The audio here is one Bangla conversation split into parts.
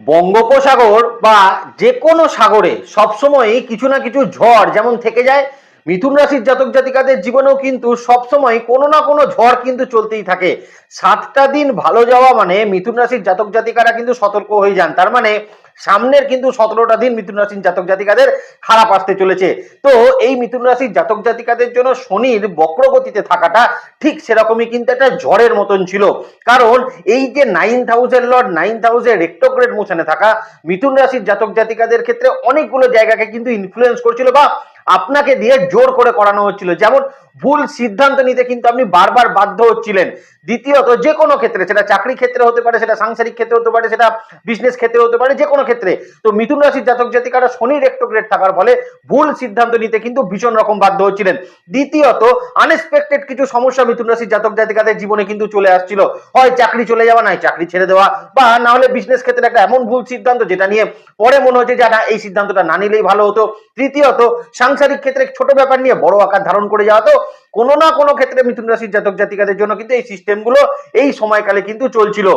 বঙ্গোপসাগর বা যে কোনো সাগরে সবসময়ই কিছু না কিছু ঝড় যেমন থেকে যায়, মিথুন রাশির জাতক জাতিকাদের জীবনেও কিন্তু সবসময় কোনো না কোনো ঝড় কিন্তু চলতেই থাকে। সাতটা দিন ভালো যাওয়া মানে মিথুন রাশির জাতক জাতিকারা কিন্তু সতর্ক হয়ে যান। তার মানে সামনের কিন্তু সতেরোটা দিন মিথুন রাশির জাতক জাতিকাদের খারাপ আসতে চলেছে। তো এই মিথুন রাশির জাতক জাতিকাদের জন্য শনির বক্রগতিতে থাকাটা ঠিক সেরকমই কিন্তু একটা ঝড়ের মতন ছিল। কারণ এই যে nine thousand lord nine thousand retrograde মোশনে থাকা মিথুন রাশির জাতক জাতিকাদের ক্ষেত্রে অনেকগুলো জায়গাকে কিন্তু ইনফ্লুয়েন্স করছিল বা আপনাকে দিয়ে জোর করে করানো হচ্ছিল। যেমন ভুল সিদ্ধান্ত নিতে কিন্তু আপনি বারবার বাধ্য হচ্ছিলেন। দ্বিতীয়ত যে কোনো ক্ষেত্রে, সেটা চাকরি ক্ষেত্রে হতে পারে, সেটা সাংসারিক ক্ষেত্রে হতে পারে, সেটা বিজনেস ক্ষেত্রে হতে পারে যে কোনো ক্ষেত্রে। তো মিথুন রাশির জাতক জাতিকারা শনি রেক্টোগ্রেড থাকার ফলে ভুল সিদ্ধান্ত নিতে কিন্তু ভীষণ রকম বাধ্য হচ্ছিলেন। দ্বিতীয়ত আনএক্সপেক্টেড কিছু সমস্যা মিথুন রাশির জাতক জাতিকাদের জীবনে কিন্তু চলে আসছিল। হয় চাকরি চলে যাওয়া, নাই চাকরি ছেড়ে দেওয়া, বা না হলে বিজনেস ক্ষেত্রে একটা এমন ভুল সিদ্ধান্ত যেটা নিয়ে পরে মনে হচ্ছে যে, না, এই সিদ্ধান্তটা না নিলেই ভালো হতো। তৃতীয়ত, সাংসারিক ক্ষেত্রে ছোট ব্যাপার নিয়ে বড় আকার ধারণ করে যাওয়া। তো কোনো না কোনো ক্ষেত্রে মিথুন রাশির জাতক জাতিকাদের জন্য কিন্তু এই সিস্টেমগুলো এই সময়কালে কিন্তু চলছিল।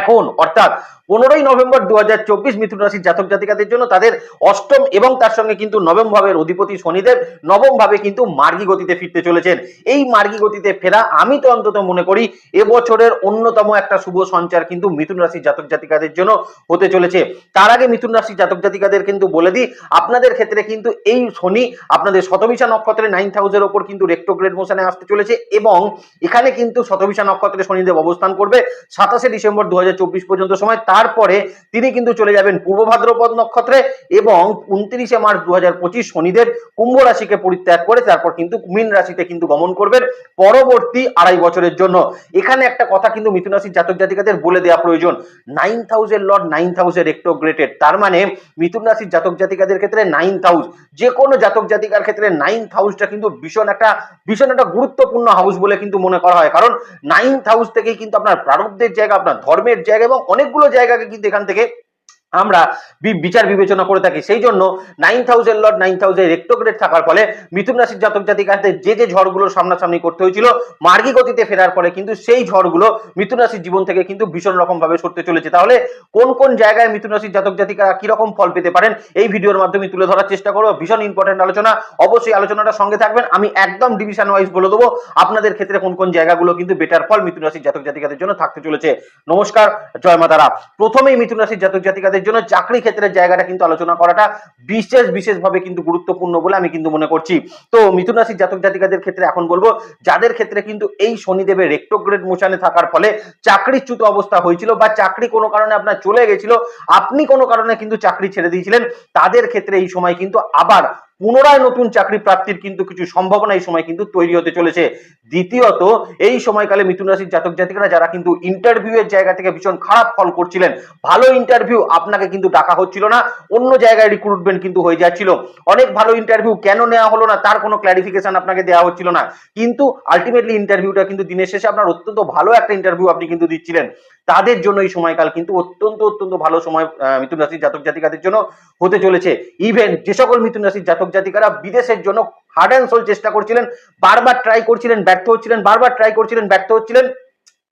এখন, অর্থাৎ পনেরোই নভেম্বর দু হাজার চব্বিশ মিথুন রাশির জাতক জাতিকাদের জন্য তাদের অষ্টম এবং তার সঙ্গে কিন্তু নবম ভাবের অধিপতি শনিদেব, নবম ভাবে কিন্তু মার্গী গতিতে ফিরতে চলেছেন। এই মার্গী গতিতে ফেরা আমি তো অন্তত মনে করি এবছরের অন্যতম একটা শুভ সঞ্চার কিন্তু মিথুন রাশির জাতক জাতিকাদের জন্য হতে চলেছে। তার আগে মিথুন রাশির জাতক জাতিকাদের কিন্তু বলে দিই, আপনাদের ক্ষেত্রে কিন্তু এই শনি আপনাদের শতবিশা নক্ষত্রে নাইন থাউজেন্ড ওপর কিন্তু রেক্টোগ্রেড মোশনে আসতে চলেছে এবং এখানে কিন্তু শতবিশা নক্ষত্রে শনিদেব অবস্থান করবে সাতাশে ডিসেম্বর দু পর্যন্ত সময়। তারপরে তিনি কিন্তু চলে যাবেন পূর্ব ভাদ্রপদ নক্ষত্রে এবং উনত্রিশে মার্চ দু শনিদেব কুম্ভ রাশিকে পরিত্যাগ করে তারপর কিন্তু মীন রাশিতে কিন্তু গমন করবেন পরবর্তী আড়াই বছরের জন্য। এখানে একটা কথা কিন্তু মিথুন রাশির জাতক জাতিকাদের বলে দেওয়া প্রয়োজন। Nine thousand lord nine thousand retrograded তার মানে মিথুন রাশির জাতক জাতিকাদের ক্ষেত্রে নাইন হাউস যে কোনো জাতক জাতিকার ক্ষেত্রে নাইন হাউসটা কিন্তু ভীষণ একটা ভীষণ একটা গুরুত্বপূর্ণ হাউস বলে কিন্তু মনে করা হয়। কারণ নাইন হাউস থেকেই কিন্তু আপনার প্রারব্ধের জায়গা, আপনার ধর্মের জায়গা এবং অনেকগুলো জায়গাকে কিন্তু এখান থেকে আমরা বিচার বিবেচনা করে থাকি। সেই জন্য nine thousand lord nine thousand retrograde থাকার ফলে মিথুন রাশির জাতক জাতিকাদের যে যে ঝড়গুলো সামনাসামনি করতে হয়েছিল, মার্গী গতিতে ফেরার ফলে কিন্তু সেই ঝড়গুলো মিথুন রাশির জীবন থেকে কিন্তু ভীষণ রকম ভাবে সরতে চলেছে। তাহলে কোন কোন জায়গায় মিথুন রাশির জাতক জাতিকারা কীরকম ফল পেতে পারেন, এই ভিডিওর মাধ্যমে তুলে ধরার চেষ্টা করব। ভীষণ ইম্পর্টেন্ট আলোচনা। অবশ্যই আলোচনাটা সঙ্গে থাকবেন। আমি একদম ডিভিশন ওয়াইজ বলে দেবো আপনাদের ক্ষেত্রে কোন কোন জায়গাগুলো কিন্তু বেটার ফল মিথুন রাশির জাতক জাতিকাদের জন্য থাকতে চলেছে। নমস্কার, জয় মাতারা। প্রথমেই মিথুন রাশির জাতক জাতিকাদের জন্য চাকরি ক্ষেত্রের জায়গাটা কিন্তু আলোচনা করাটা বিশেষ, বিশেষভাবে কিন্তু গুরুত্বপূর্ণ বলে আমি কিন্তু মনে করছি। তো মিথুন রাশির জাতক জাতিকাদের ক্ষেত্রে এখন বলব, যাদের ক্ষেত্রে কিন্তু এই শনিদেবের রেক্টোগ্রেড মোশনে থাকার ফলে চাকরিচ্যুত অবস্থা হয়েছিল বা চাকরি কোনো কারণে আপনার চলে গেছিল, আপনি কোনো কারণে কিন্তু চাকরি ছেড়ে দিয়েছিলেন, তাদের ক্ষেত্রে এই সময় কিন্তু আবার পুনরায় নতুন চাকরি প্রাপ্তির কিন্তু কিছু সম্ভাবনা এই সময় কিন্তু তৈরি হতে চলেছে। দ্বিতীয়ত, এই সময়কালে মিথুন রাশির জাতক জাতিকারা যারা কিন্তু ইন্টারভিউ এর জায়গা থেকে ভীষণ খারাপ ফল করছিলেন, ভালো ইন্টারভিউ আপনাকে কিন্তু ডাকা হচ্ছিল না, অন্য জায়গায় রিক্রুটমেন্ট কিন্তু হয়ে যাচ্ছিল। অনেক ভালো ইন্টারভিউ কেন নেওয়া হলো না, তার কোনো ক্লারিফিকেশন আপনাকে দেওয়া হচ্ছিল না। কিন্তু আলটিমেটলি ইন্টারভিউটা কিন্তু দিনের শেষে আপনার অত্যন্ত ভালো একটা ইন্টারভিউ আপনি কিন্তু দিচ্ছিলেন। তাদের জন্য এই সময়কাল কিন্তু অত্যন্ত অত্যন্ত ভালো সময় মিথুন রাশির জাতক জাতিকাদের জন্য হতে চলেছে। ইভেন যে সকল মিথুন রাশির জাতক জাতিকারা বিদেশের জন্য হার্ড অ্যান্ড সোল চেষ্টা করছিলেন, বারবার ট্রাই করছিলেন, ব্যর্থ হচ্ছিলেন, বারবার ট্রাই করছিলেন, ব্যর্থ হচ্ছিলেন।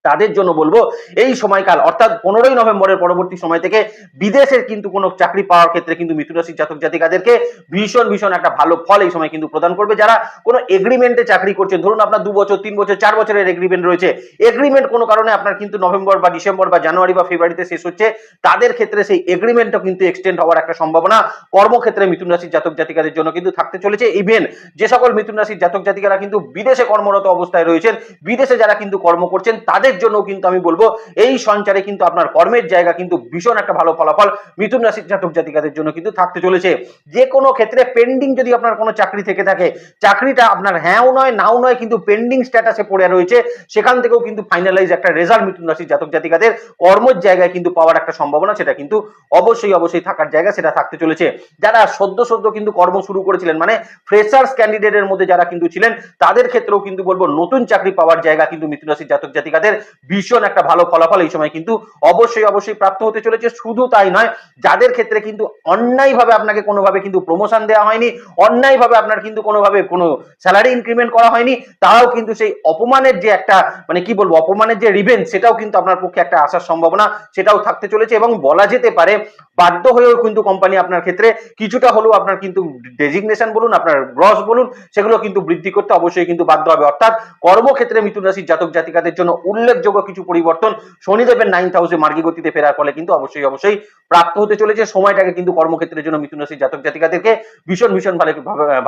তাদের জন্য বলব, এই সময়কাল, অর্থাৎ পনেরোই নভেম্বরের পরবর্তী সময় থেকে বিদেশের কিন্তু কোনো চাকরি পাওয়ার ক্ষেত্রে কিন্তু মিথুন রাশির জাতক জাতিকাদেরকে ভীষণ ভীষণ একটা ভালো ফল এই সময় কিন্তু প্রদান করবে। যারা কোনো এগ্রিমেন্টে চাকরি করছেন, ধরুন আপনার দু বছর, তিন বছর, চার বছরের এগ্রিমেন্ট রয়েছে এগ্রিমেন্ট কোনো কারণে আপনার কিন্তু নভেম্বর বা ডিসেম্বর বা জানুয়ারি বা ফেব্রুয়ারিতে শেষ হচ্ছে, তাদের ক্ষেত্রে সেই এগ্রিমেন্টও কিন্তু এক্সটেন্ড হওয়ার একটা সম্ভাবনা কর্মক্ষেত্রে মিথুন রাশির জাতক জাতিকাদের জন্য কিন্তু থাকতে চলেছে। ইভেন যে সকল মিথুন রাশির জাতক জাতিকারা কিন্তু বিদেশে কর্মরত অবস্থায় রয়েছেন, বিদেশে যারা কিন্তু কর্ম করছেন, তাদের জন্য কিন্তু আমি বলব, এই সঞ্চারে কিন্তু আপনার কর্মের জায়গা কিন্তু ভীষণ একটা ভালো ফলাফল মিথুন রাশির জাতক জাতিকাদের জন্য কিন্তু থাকতে চলেছে। যে কোনো ক্ষেত্রে পেন্ডিং যদি আপনার কোনো চাকরি থেকে থাকে, চাকরিটা আপনার হ্যাঁও নয়, নাও নয় কিন্তু পেন্ডিং স্ট্যাটাসে পড়ে রয়েছে, সেখান থেকেও কিন্তু ফাইনালাইজ একটা রেজাল্ট মিথুন রাশির জাতক জাতিকাদের কর্মের জায়গায় কিন্তু পাওয়ার একটা সম্ভাবনা, সেটা কিন্তু অবশ্যই অবশ্যই থাকার জায়গা সেটা থাকতে চলেছে। যারা সদ্য সদ্য কিন্তু কর্ম শুরু করেছিলেন মানে ফ্রেশার্স ক্যান্ডিডেটের মধ্যে যারা কিন্তু ছিলেন, তাদের ক্ষেত্রেও কিন্তু বলব নতুন চাকরি পাওয়ার জায়গা কিন্তু মিথুন রাশির জাতক জাতিকাদের ভীষণ একটা ভালো ফলাফল এই সময়। কিন্তু অবশ্যই অবশ্যই প্রাপ্ত হতে চলেছে, শুধু তাই নয়, যাদের ক্ষেত্রে কিন্তু অন্যায়ভাবে আপনাকে কোনোভাবে কিন্তু প্রমোশন দেওয়া হয়নি, অন্যায়ভাবে আপনার কিন্তু কোনোভাবে কোনো স্যালারি ইনক্রিমেন্ট করা হয়নি, তারাও কিন্তু সেই অপমানের যে একটা মানে কি বলব, অপমানের যে রিভেঞ্জ সেটাও কিন্তু আপনার পক্ষে একটা আসার সম্ভাবনা, সেটাও থাকতে চলেছে এবং বলা যেতে পারে বাধ্য হয়েও কিন্তু কোম্পানি আপনার ক্ষেত্রে কিছুটা হলেও আপনার কিন্তু ডেজিগনেশন বলুন, আপনার গ্রস বলুন, সেগুলো কিন্তু বৃদ্ধি করতে অবশ্যই কিন্তু বাধ্য হবে। অর্থাৎ কর্মক্ষেত্রে মিথুন রাশির জাতক জাতিকাদের জন্য উল্লেখযোগ্য কিছু পরিবর্তন। শনিদেবের নাইন্থ হাউসে মার্গী গতিতে ফেরার ফলে কিন্তু অবশ্যই অবশ্যই প্রাপ্ত হতে চলেছে। সময়টাকে কিন্তু কর্মক্ষেত্রের জন্য মিথুন রাশির জাতক জাতিকাদেরকে ভীষণ ভীষণ ভালো,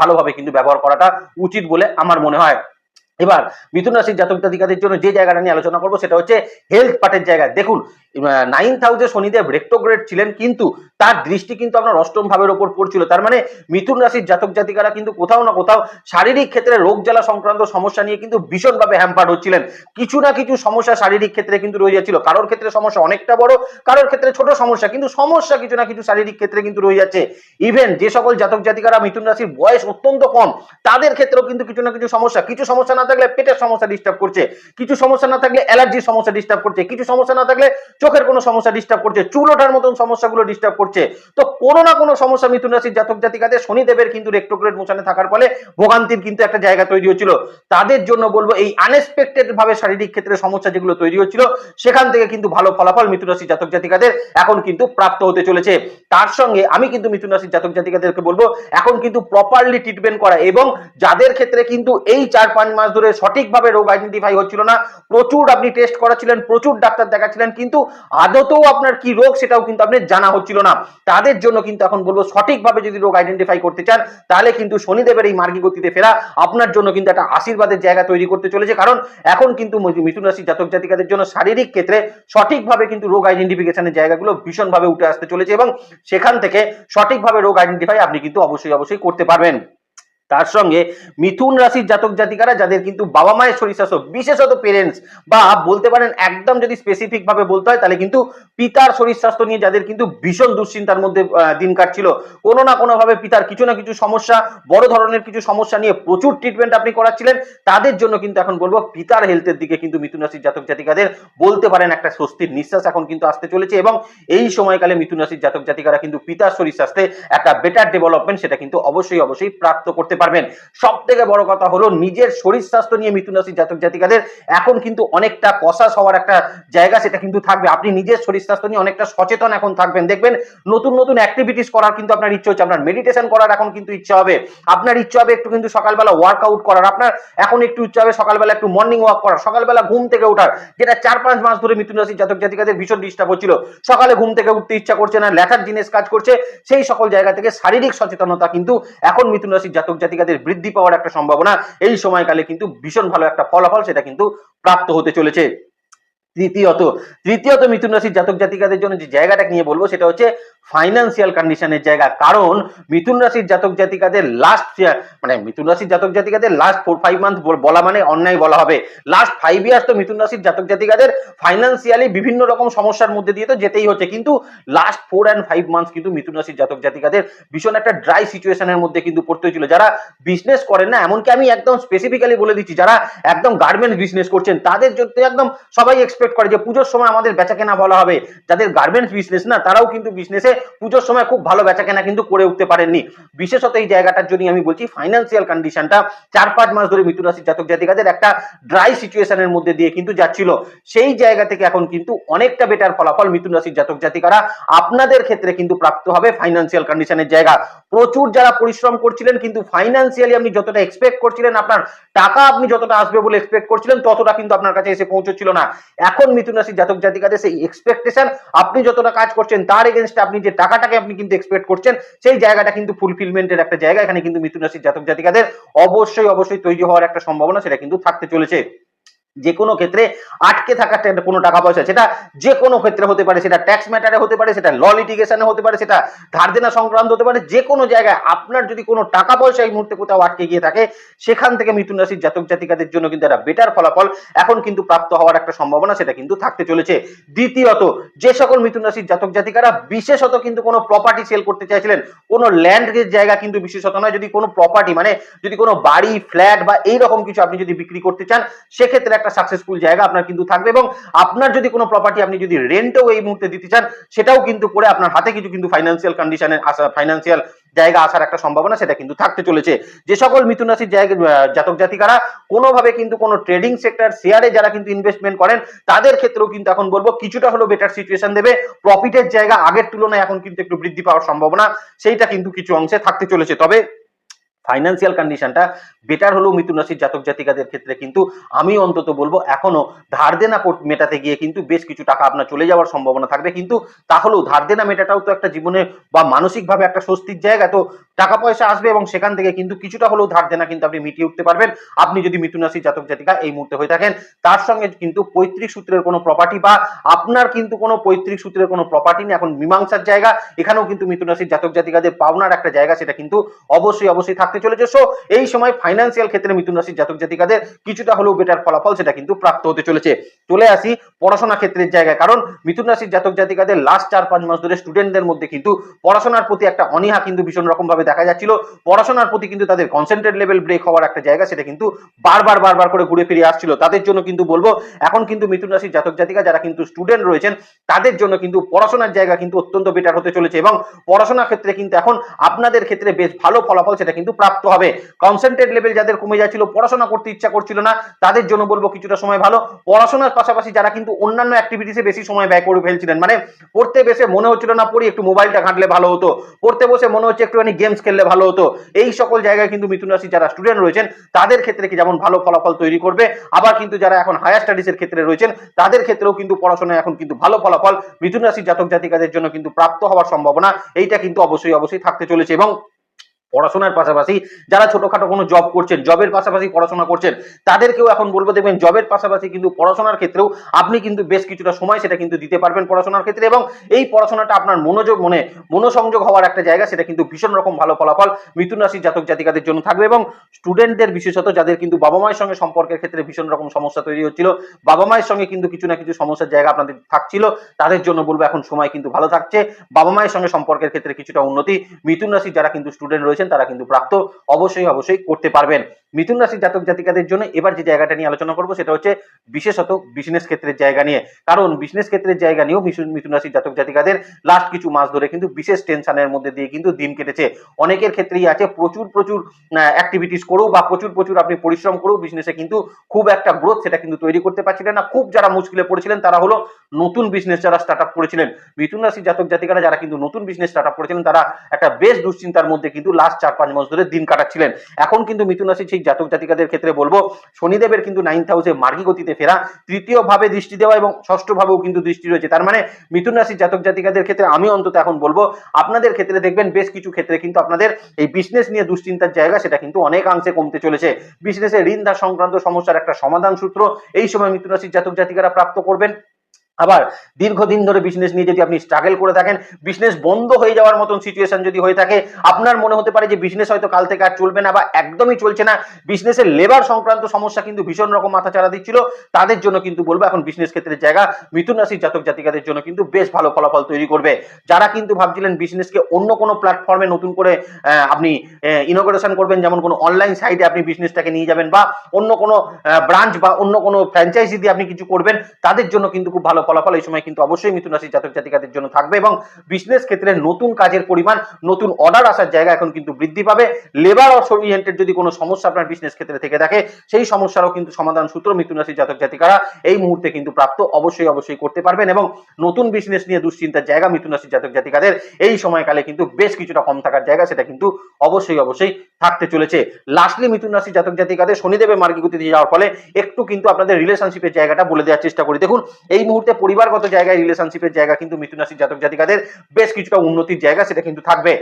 ভালোভাবে কিন্তু ব্যবহার করাটা উচিত বলে আমার মনে হয়। এবার মিথুন রাশির জাতক জাতিকাদের জন্য যে জায়গাটা নিয়ে আলোচনা করব সেটা হচ্ছে হেলথ পার্টের জায়গা। দেখুন নাইন্থ হাউসে শনিদেব রেক্টোগ্রেড ছিলেন কিন্তু তার দৃষ্টি কিন্তু আপনার অষ্টম ভাবের ওপর পড়ছিল। তার মানে মিথুন রাশির জাতক জাতিকারা কিন্তু কোথাও না কোথাও শারীরিক ক্ষেত্রে রোগ জ্বালা সংক্রান্ত সমস্যা নিয়ে কিন্তু ভীষণভাবে হ্যাম্পার্ড হচ্ছিলেন। কিছু না কিছু সমস্যা শারীরিক ক্ষেত্রে কিন্তু রয়ে যাচ্ছিল। কারোর ক্ষেত্রে সমস্যা অনেকটা বড়, কারোর ক্ষেত্রে ছোট সমস্যা, কিন্তু সমস্যা কিছু না কিছু শারীরিক ক্ষেত্রে কিন্তু রয়ে যাচ্ছে। ইভেন যে সকল জাতক জাতিকারা মিথুন রাশির বয়স অত্যন্ত কম, তাদের ক্ষেত্রেও কিন্তু কিছু না কিছু সমস্যা। কিছু সমস্যা না থাকলে পেটের সমস্যা ডিস্টার্ব করছে, কিছু সমস্যা না থাকলে অ্যালার্জির সমস্যা ডিস্টার্ব করছে, কিছু সমস্যা না থাকলে চোখের কোনো সমস্যা ডিস্টার্ব করছে, চুল ওঠার মতন সমস্যাগুলো ডিস্টার্ব করছে। তো কোনো না কোনো সমস্যা মিথুন রাশির জাতক জাতিকাদের শনিদেবের কিন্তু রেক্টোগ্রেড মোশনে থাকার ফলে ভোগান্তির কিন্তু একটা জায়গা তৈরি হচ্ছিল। তাদের জন্য বলব এই আনএক্সপেক্টেড ভাবে শারীরিক ক্ষেত্রে সমস্যা যেগুলো তৈরি হচ্ছিল, সেখান থেকে কিন্তু ভালো ফলাফল মিথুন রাশির জাতক জাতিকাদের এখন কিন্তু প্রাপ্ত হতে চলেছে। তার সঙ্গে আমি কিন্তু মিথুন রাশির জাতক জাতিকাদেরকে বলব, এখন কিন্তু প্রপারলি ট্রিটমেন্ট করা এবং যাদের ক্ষেত্রে কিন্তু এই চার পাঁচ মাস সঠিকভাবে রোগ আইডেন্টিফাই হচ্ছিল না। প্রচুর আপনি টেস্ট করাছিলেন প্রচুর ডাক্তার দেখাচ্ছিলেন, কিন্তু আদতেও আপনার কি রোগ সেটাও কিন্তু আপনার জানা হচ্ছিল না। তাদের জন্য কিন্তু এখন বলব, সঠিকভাবে যদি রোগ আইডেন্টিফাই করতে চান, তাহলে কিন্তু শনিদেবের এই মার্গী গতিতে ফেরা আপনার জন্য কিন্তু একটা আশীর্বাদের জায়গা তৈরি করতে চলেছে। কারণ এখন কিন্তু মিথুন রাশি জাতক জাতিকাদের জন্য শারীরিক ক্ষেত্রে সঠিকভাবে কিন্তু রোগ আইডেন্টিফিকেশনের জায়গাগুলো ভীষণভাবে উঠে আসতে চলেছে এবং সেখান থেকে সঠিকভাবে রোগ আইডেন্টিফাই আপনি কিন্তু অবশ্যই অবশ্যই করতে পারবেন। তার সঙ্গে মিথুন রাশির জাতক জাতিকারা যাদের কিন্তু বাবা মায়ের শরীর স্বাস্থ্য বিশেষত পেরেন্টস বা বলতে পারেন একদম যদি স্পেসিফিক ভাবে বলতে হয় তাহলে কিন্তু পিতার শরীর স্বাস্থ্য নিয়ে যাদের কিন্তু ভীষণ দুশ্চিন্তার মধ্যে দিন কাটছিল। কোনো না কোনোভাবে পিতার কিছু না কিছু সমস্যা, বড় ধরনের কিছু সমস্যা নিয়ে প্রচুর ট্রিটমেন্ট আপনি করাচ্ছিলেন। তাদের জন্য কিন্তু এখন বলব পিতার হেলথের দিকে কিন্তু মিথুন রাশির জাতক জাতিকাদের বলতে পারেন একটা স্বস্তির নিঃশ্বাস এখন কিন্তু আসতে চলেছে এবং এই সময়কালে মিথুন রাশির জাতক জাতিকারা কিন্তু পিতার শরীর স্বাস্থ্যে একটা বেটার ডেভেলপমেন্ট সেটা কিন্তু অবশ্যই অবশ্যই প্রাপ্ত করতে পারবেন। সব থেকে বড় কথা হলো নিজের শরীর স্বাস্থ্য নিয়ে মিথুন রাশির জাতক জাতিকাদের এখন কিন্তু অনেকটা কষাস হওয়ার একটা জায়গা সেটা কিন্তু থাকবে। আপনি নিজের শরীর স্বাস্থ্য নিয়ে অনেকটা সচেতন এখন থাকবেন। দেখবেন নতুন নতুন অ্যাক্টিভিটিস করার কিন্তু আপনার ইচ্ছে হচ্ছে। আপনার মেডিটেশন করার এখন কিন্তু ইচ্ছা হবে। আপনার ইচ্ছা হবে একটু কিন্তু সকালবেলা ওয়ার্কআউট করার। আপনার এখন একটু ইচ্ছা হবে সকালবেলা একটু মর্নিং ওয়াক করার। সকালবেলা ঘুম থেকে ওঠার। যেটা চার পাঁচ মাস ধরে মিথুন রাশির জাতক জাতিকাদের ভীষণ ডিস্টার্ব হচ্ছিল। সকালে ঘুম থেকে উঠতে ইচ্ছা করছে না, লেখার জিনিস কাজ করছে। সেই সকল জায়গা থেকে শারীরিক সচেতনতা কিন্তু এখন মিথুন রাশির জাতক জাতিকাদের বৃদ্ধি পাওয়ার একটা সম্ভাবনা, এই সময়কালে কিন্তু ভীষণ ভালো একটা ফলাফল সেটা কিন্তু প্রাপ্ত হতে চলেছে। তৃতীয়ত তৃতীয়ত মিথুন রাশির জাতক জাতিকাদের জন্য যে জায়গাটা নিয়ে বলব সেটা হচ্ছে ফাইন্যান্সিয়াল কন্ডিশনের জায়গা। কারণ মিথুন রাশির জাতক জাতিকাদের লাস্ট মানে মিথুন রাশির জাতক জাতিকাদের লাস্ট ফোর ফাইভ মান্থ বলা মানে অন্যায় বলা হবে। লাস্ট ফাইভ ইয়ার্স তো মিথুন রাশির জাতক জাতিকাদের ফাইন্যান্সিয়ালি বিভিন্ন রকম সমস্যার মধ্যে দিয়ে তো যেতেই হচ্ছে। কিন্তু last four and five months কিন্তু মিথুন রাশির জাতক জাতিকাদের ভীষণ একটা ড্রাই সিচুয়েশনের মধ্যে কিন্তু পড়তে হয়েছিল। যারা বিজনেস করেন না, এমনকি আমি একদম স্পেসিফিক্যালি বলে দিচ্ছি, যারা একদম গার্মেন্টস বিজনেস করছেন, তাদের জন্য একদম সবাই এক্সপেক্ট করে যে পুজোর সময় আমাদের বেচা কেনা বলা হবে। যাদের গার্মেন্টস বিজনেস না, তারাও কিন্তু বিজনেসে পুজোর সময় খুব ভালো বেচা কেনা কিন্তু করে উঠতে পারেননি। বিশেষত এই জায়গাটার জন্য আমি বলছি ফাইন্যান্সিয়াল কন্ডিশনটা চার পাঁচ মাস ধরে মিথুন রাশির জাতক জাতিকাদের একটা ড্রাই সিচুয়েশনের মধ্যে দিয়ে কিন্তু যাচ্ছিল। সেই জায়গা থেকে এখন কিন্তু অনেকটা বেটার ফলাফল মিথুন রাশির জাতক জাতিকারা আপনাদের ক্ষেত্রে কিন্তু প্রাপ্ত হবে ফাইন্যান্সিয়াল কন্ডিশনের জায়গা। প্রচুর যারা পরিশ্রম করছিলেন কিন্তু ফাইন্যান্সিয়ালি আপনি যতটা এক্সপেক্ট করছিলেন, আপনার টাকা আপনি যতটা আসবে বলে এক্সপেক্ট করছিলেন, ততটা কিন্তু আপনার কাছে এসে পৌঁছচ্ছিল না। এখন মিথুন রাশির জাতক জাতিকাদের সেই এক্সপেকটেশন আপনি যতটা কাজ করছেন তার এগেনস্টে আপনি যে টাকাটাকে আপনি কিন্তু এক্সপেক্ট করছেন, সেই জায়গাটা কিন্তু ফুলফিলমেন্টের একটা জায়গা। এখানে কিন্তু মিথুন রাশির জাতক জাতিকাদের অবশ্যই অবশ্যই তৈরি হওয়ার একটা সম্ভাবনা সেটা কিন্তু থাকতে চলেছে। যে কোনো ক্ষেত্রে আটকে থাকা কোনো টাকা পয়সা, সেটা যে কোনো ক্ষেত্রে হতে পারে, সেটা ট্যাক্স ম্যাটারে হতে পারে, সেটা ল লিটিগেশনে হতে পারে, সেটা ধার দেনা সংক্রান্ত হতে পারে যে কোনো জায়গায় আপনার যদি কোনো টাকা পয়সা এই মুহূর্তে কোথাও আটকে গিয়ে থাকে, সেখান থেকে মিথুন রাশির জাতক জাতিকাদের জন্য কিন্তু একটা বেটার ফলাফল এখন কিন্তু প্রাপ্ত হওয়ার একটা সম্ভাবনা, সেটা কিন্তু থাকতে চলেছে। দ্বিতীয়ত, যে সকল মিথুন রাশির জাতক জাতিকারা বিশেষত কিন্তু কোনো প্রপার্টি সেল করতে চাইছিলেন, কোনো ল্যান্ডের জায়গা কিন্তু বিশেষত নয়, যদি কোনো প্রপার্টি মানে যদি কোনো বাড়ি ফ্ল্যাট বা এই রকম কিছু আপনি যদি বিক্রি করতে চান, সেক্ষেত্রে একটা সাকসেসফুল জায়গা আপনার কিন্তু থাকবে এবং আপনার যদি কোনো প্রপার্টি আপনি যদি রেন্টও এই মুহূর্তে দিতে চান, সেটাও কিন্তু করে আপনার হাতে কিছু কিন্তু ফাইন্যান্সিয়াল কন্ডিশনে আসা ফাইন্যান্সিয়াল জায়গা আসার একটা সম্ভাবনা সেটা কিন্তু থাকতে চলেছে। যে সকল মিথুন রাশির জায়গা জাতক জাতিকারা, কোনোভাবে কিন্তু কোনো ট্রেডিং সেক্টর শেয়ারে যারা কিন্তু ইনভেস্টমেন্ট করেন, তাদের ক্ষেত্রেও কিন্তু এখন বলব কিছুটা হলো বেটার সিচুয়েশন দেবে। প্রফিটের জায়গা আগের তুলনায় এখন কিন্তু একটু বৃদ্ধি পাওয়ার সম্ভাবনা, সেইটা কিন্তু কিছু অংশে থাকতে চলেছে। তবে ফাইন্যান্সিয়াল কন্ডিশনটা বেটার হলেও মিথুন রাশির জাতক জাতিকাদের ক্ষেত্রে কিন্তু আমি অন্তত বলব এখনও ধার দেনা মেটাতে গিয়ে কিন্তু বেশ কিছু টাকা আপনার চলে যাওয়ার সম্ভাবনা থাকবে। কিন্তু তাহলেও ধার দেনা মেটাটাও তো একটা জীবনে বা মানসিকভাবে একটা স্বস্তির জায়গা। তো টাকা পয়সা আসবে এবং সেখান থেকে কিন্তু কিছুটা হলেও ধার দেনা কিন্তু আপনি মিটিয়ে উঠতে পারবেন। আপনি যদি মিথুন রাশির জাতক জাতিকা এই মুহূর্তে হয়ে থাকেন, তার সঙ্গে কিন্তু পৈতৃক সূত্রের কোনো প্রপার্টি বা আপনার কিন্তু কোনো পৈতৃক সূত্রের কোনো প্রপার্টি নেই। এখন মীমাংসার জায়গা, এখানেও কিন্তু মিথুন রাশির জাতক জাতিকাদের পাওনার একটা জায়গা সেটা কিন্তু অবশ্যই অবশ্যই থাকতে চলেছে। সো এই সময় ফাইন্যান্সিয়াল ক্ষেত্রে মিথুন রাশির জাতক জাতিকাদের কিছুটা হলেও বেটার ফলাফল সেটা কিন্তু প্রাপ্ত হতে চলেছে। চলে আসি পড়াশোনা ক্ষেত্রের জায়গায়, কারণ মিথুন রাশির জাতক জাতিকাদের লাস্ট চার পাঁচ মাস ধরে স্টুডেন্টদের মধ্যে কিন্তু পড়াশোনার প্রতি একটা অনীহা কিন্তু ভীষণ রকম ভাবে দেখা যাচ্ছিল। পড়াশোনার প্রতি কিন্তু তাদের কনসেন্ট্রেট লেভেল ব্রেক হওয়ার একটা জায়গা, সেটা কিন্তু বারবার বারবার করে ঘুরে ফিরে আসছিল। তাদের জন্য কিন্তু বলব, এখন কিন্তু মিথুন রাশির জাতক জাতিকা যারা কিন্তু স্টুডেন্ট রয়েছেন, তাদের জন্য কিন্তু পড়াশোনার জায়গা কিন্তু অত্যন্ত বেটার হতে চলেছে এবং পড়াশোনার ক্ষেত্রে কিন্তু এখন আপনাদের ক্ষেত্রে বেশ ভালো ফলাফল সেটা কিন্তু প্রাপ্ত হবে। কনসেন্ট্রেট লেভেল যাদের কমে যাচ্ছিল, পড়াশোনা করতে ইচ্ছা করছিল না, তাদের জন্য বলব কিছুটা সময় ভালো। পড়াশোনার পাশাপাশি যারা কিন্তু অন্যান্য অ্যাক্টিভিটিসে বেশি সময় ব্যয় করে ফেলছিলেন মানে পড়তে বেশে মনে হচ্ছিল না, পড়ি একটু মোবাইলটা ঘাঁটলে ভালো হতো। পড়তে বসে মনে হচ্ছে একটুখানি গেমস খেললে ভালো হতো। এই সকল জায়গায় কিন্তু মিথুন রাশি যারা স্টুডেন্ট রয়েছেন, তাদের ক্ষেত্রে কি যেমন ভালো ফলাফল তৈরি করবে, আবার কিন্তু যারা এখন হায়ার স্টাডিজের ক্ষেত্রে রয়েছেন, তাদের ক্ষেত্রেও কিন্তু পড়াশোনায় এখন কিন্তু ভালো ফলাফল মিথুন রাশির জাতক জাতিকাদের জন্য কিন্তু প্রাপ্ত হওয়ার সম্ভাবনা, এইটা কিন্তু অবশ্যই অবশ্যই থাকতে চলেছে এবং পড়াশোনার পাশাপাশি যারা ছোটখাটো কোনো জব করছেন জবের পাশাপাশি পড়াশোনা করছেন, তাদেরকেও এখন বলব দেখবেন জবের পাশাপাশি কিন্তু পড়াশোনার ক্ষেত্রেও আপনি কিন্তু বেশ কিছুটা সময় সেটা কিন্তু দিতে পারবেন পড়াশোনার ক্ষেত্রে এবং এই পড়াশোনাটা আপনার মনোযোগ মনে মনোসংযোগ হওয়ার একটা জায়গা, সেটা কিন্তু ভীষণ রকম ভালো ফলাফল মিথুন রাশির জাতক জাতিকাদের জন্য থাকবে এবং স্টুডেন্টদের বিশেষত যাদের কিন্তু বাবা মায়ের সঙ্গে সম্পর্কের ক্ষেত্রে ভীষণ রকম সমস্যা তৈরি হচ্ছিল, বাবা মায়ের সঙ্গে কিন্তু কিছু না কিছু সমস্যার জায়গা আপনাদের থাকছিল, তাদের জন্য বলব এখন সময় কিন্তু ভালো থাকছে, বাবা মায়ের সঙ্গে সম্পর্কের ক্ষেত্রে কিছুটা উন্নতি, মিথুন রাশির যারা কিন্তু স্টুডেন্ট রয়েছেন তারা কিন্তু প্রাপ্ত অবশ্যই অবশ্যই করতে পারবেন। মিথুন রাশির জাতক জাতিকাদের জন্য এবার যে জায়গাটা নিয়ে আলোচনা করব সেটা হচ্ছে বিশেষত বিজনেস ক্ষেত্রের জায়গা নিয়ে। কারণ বিজনেস ক্ষেত্রের জায়গা নিয়েও মিথুন- রাশির জাতক জাতিকাদের লাস্ট কিছু মাস ধরে কিন্তু বিশেষ টেনশনের মধ্যে দিয়ে কিন্তু দিন কেটেছে। অনেকের ক্ষেত্রেই আছে প্রচুর প্রচুর অ্যাক্টিভিটিস করেও বা প্রচুর প্রচুর আপনি পরিশ্রম করেও বিজনেসে কিন্তু খুব একটা গ্রোথ সেটা কিন্তু তৈরি করতে পারছিলেন না। খুব যারা মুশকিলে পড়েছিলেন তারা হলো নতুন বিজনেস যারা স্টার্ট আপ করেছিলেন। মিথুন রাশির জাতক জাতিকারা যারা কিন্তু নতুন বিজনেস স্টার্ট আপ করেছিলেন তারা একটা বেশ দুশ্চিন্তার মধ্যে কিন্তু লাস্ট চার, পাঁচ মাস ধরে দিন কাটাচ্ছিলেন। এখন কিন্তু মিথুন রাশির সেই জাতক জাতিকাদের ক্ষেত্রে বলব, শনিদেবের কিন্তু নাইন্থ হাউসে মার্গী গতিতে ফেরা। তৃতীয় ভাবে দৃষ্টি দেওয়া এবং ষষ্ঠ ভাবেও কিন্তু দৃষ্টি রয়েছে। তার মানে মিথুন রাশির জাতক জাতিকাদের ক্ষেত্রে আমি অন্তত এখন বলব, আপনাদের ক্ষেত্রে দেখবেন বেশ কিছু ক্ষেত্রে কিন্তু আপনাদের এই বিজনেস নিয়ে দুশ্চিন্তার জায়গা সেটা কিন্তু অনেকাংশে কমতে চলেছে। বিজনেসে ঋণ সংক্রান্ত সমস্যার একটা সমাধান সূত্র এই সময় মিথুন রাশির জাতক জাতিকারা প্রাপ্ত করবেন। আবার দীর্ঘদিন ধরে বিজনেস নিয়ে যদি আপনি স্ট্রাগল করে থাকেন বিজনেস বন্ধ হয়ে যাওয়ার মতন সিচুয়েশন যদি হয়ে থাকে, আপনার মনে হতে পারে যে বিজনেস হয়তো কাল থেকে আর চলবে না বা একদমই চলছে না। বিজনেসের লেবার সংক্রান্ত সমস্যা কিন্তু ভীষণ রকম মাথা চারা দিচ্ছিল। তাদের জন্য কিন্তু বলব এখন বিজনেস ক্ষেত্রে জায়গা মিথুন রাশির জাতক জাতিকাদের জন্য কিন্তু বেশ ভালো ফলাফল তৈরি করবে। যারা কিন্তু ভাবছিলেন বিজনেসকে অন্য কোনো প্ল্যাটফর্মে নতুন করে আপনি ইনোগ্রেশন করবেন, যেমন কোনো অনলাইন সাইটে আপনি বিজনেসটাকে নিয়ে যাবেন বা অন্য কোনো ব্রাঞ্চ বা অন্য কোনো ফ্র্যাঞ্চাইজি দিয়ে আপনি কিছু করবেন, তাদের জন্য কিন্তু খুব ভালো ফলাফল এই সময় কিন্তু অবশ্যই মিথুন রাশির জাতক জাতিকাদের জন্য থাকবে এবং বিজনেস ক্ষেত্রে নতুন কাজের পরিমাণ, নতুন অর্ডার আসার জায়গা এখন কিন্তু বৃদ্ধি পাবে। লেবার ওরিয়েন্টেড যদি কোনো সমস্যা আপনার বিজনেস ক্ষেত্রে থেকে থাকে, সেই সমস্যারও কিন্তু সমাধান সূত্র মিথুন রাশির জাতক জাতিকারা এই মুহূর্তে কিন্তু প্রাপ্ত অবশ্যই অবশ্যই করতে পারবেন এবং নতুন বিজনেস নিয়ে দুশ্চিন্তার জায়গা মিথুন রাশির জাতক জাতিকাদের এই সময়কালে কিন্তু বেশ কিছুটা কম থাকার জায়গা সেটা কিন্তু অবশ্যই অবশ্যই থাকতে চলেছে। লাস্টলি মিথুন রাশির জাতক জাতিকাদের শনিদেবের মার্গী গতিতে যাওয়ার ফলে একটু কিন্তু আপনাদের রিলেশনশিপের জায়গাটা বলে দেওয়ার চেষ্টা করি। দেখুন, এই মুহূর্তে পরিবারগত জায়গায় রিলেশনশিপের জায়গা, কিন্তু মিথুন রাশির জাতক জাতিকাদের বেশ কিছুটা উন্নতির জায়গা সেটা কিন্তু থাকবে।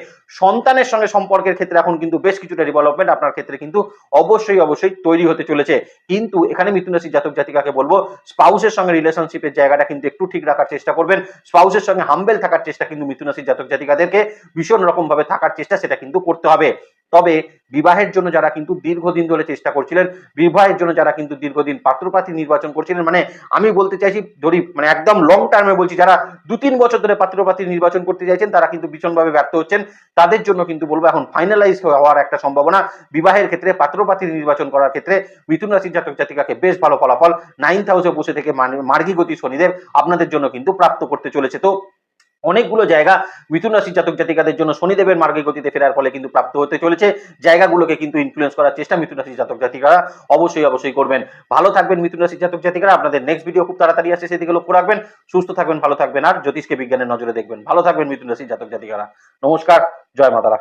সন্তানের সঙ্গে সম্পর্কের ক্ষেত্রে এখন কিন্তু বেশ কিছুটা ডেভেলপমেন্ট আপনার ক্ষেত্রে কিন্তু অবশ্যই অবশ্যই তৈরি হতে চলেছে। কিন্তু এখানে মিথুন রাশির জাতক জাতিকাকে বলব, স্পাউসের সঙ্গে রিলেশনশিপের জায়গাটা কিন্তু একটু ঠিক রাখার চেষ্টা করবেন। স্পাউসের সঙ্গে হাম্বেল থাকার চেষ্টা কিন্তু মিথুন রাশির জাতক জাতিকাদেরকে ভীষণ রকম ভাবে থাকার চেষ্টা সেটা কিন্তু করতে হবে। তবে বিবাহের জন্য যারা কিন্তু দীর্ঘদিন ধরে চেষ্টা করছিলেন, বিবাহের জন্য যারা কিন্তু দীর্ঘদিন পাত্রপাত্রী নির্বাচন করছিলেন মানে আমি বলতে চাইছি, ধরি মানে একদম লং টার্মে বলছি, যারা দু তিন বছর ধরে পাত্রপাত্রী নির্বাচন করতে চাইছেন, তারা কিন্তু ভীষণভাবে ব্যর্থ হচ্ছেন। তাদের জন্য কিন্তু বলব, এখন ফাইনালাইজ হওয়ার একটা সম্ভাবনা, বিবাহের ক্ষেত্রে পাত্রপাত্রী নির্বাচন করার ক্ষেত্রে মিথুন রাশির জাতক জাতিকাকে বেশ ভালো ফলাফল নাইন্থ হাউসে বসে থেকে মার্গী গতি শনিদেব আপনাদের জন্য কিন্তু প্রাপ্ত করতে চলেছে। তো অনেকগুলো জায়গা মিথুন রাশির জাতক জাতিকাদের জন্য শনিদেবের মার্গে গতিতে ফেরার ফলে কিন্তু প্রাপ্ত হতে চলেছে। জায়গাগুলোকে কিন্তু ইনফ্লুয়েন্স করার চেষ্টা মিথুন রাশির জাতক জাতিকারা অবশ্যই অবশ্যই করবেন। ভালো থাকবেন মিথুন রাশির জাতক জাতিকারা। আপনাদের নেক্সট ভিডিও খুব তাড়াতাড়ি আসছে, সেদিকে লক্ষ্য রাখবেন। সুস্থ থাকবেন, ভালো থাকবেন। আর জ্যোতিষকে, বিজ্ঞানের নজরে দেখবেন। ভালো থাকবেন মিথুন রাশির জাতক জাতিকারা। নমস্কার, জয় মাতারা।